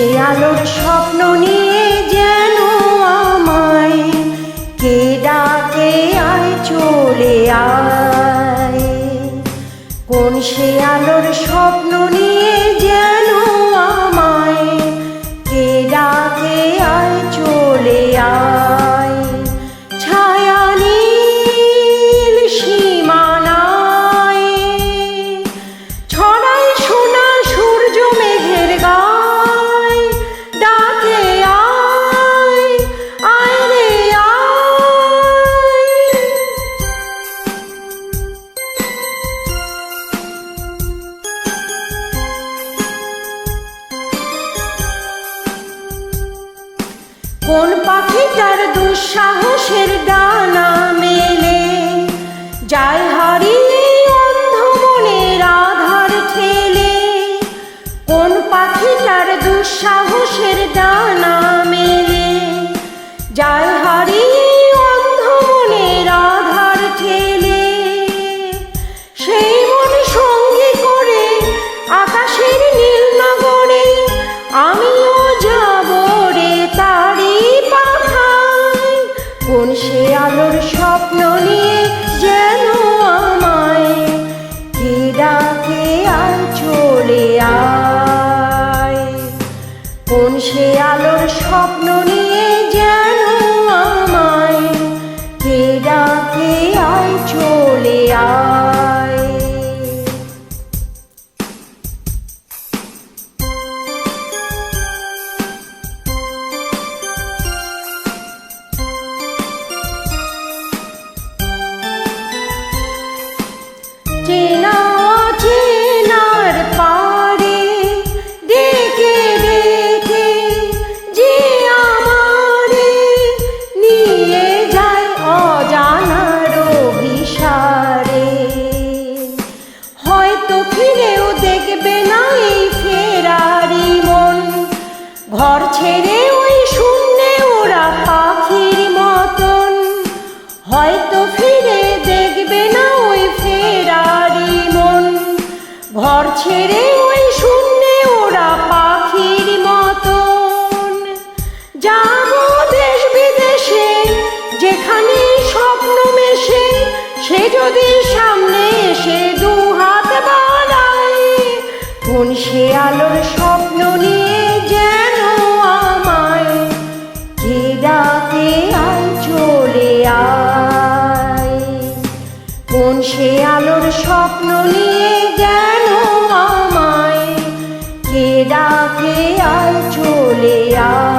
সে আলোর স্বপ্ন নিয়ে যেন আমায়, কে ডাকে আয় চলে আয়। কোন সে আলোর স্বপ্ন নিয়ে যেন পাখিটার দুঃসাহসের ডানা কোন সে আলোর স্বপ্ন নিয়ে যেন আমায় কে ডাকে আর চলে আয়? কোন সে আলোর স্বপ্ন চেনা চেনার পারে ডেকে ডেকে যে নিয়ে যায় হয়তো ফিরেও দেখবে না মন। ঘর ছেড়ে ঘর ছেড়ে ওই শূন্যে ওরা পাখির মতন। যাব দেশ বিদেশে, যেখানে স্বপ্ন মেশে, সে যদি সামনে এসে দু হাত বাড়ায়, কোন সে আলোর সে আলোর স্বপ্ন নিয়ে যেন আমায় কে ডাকে আয় চলে আয়।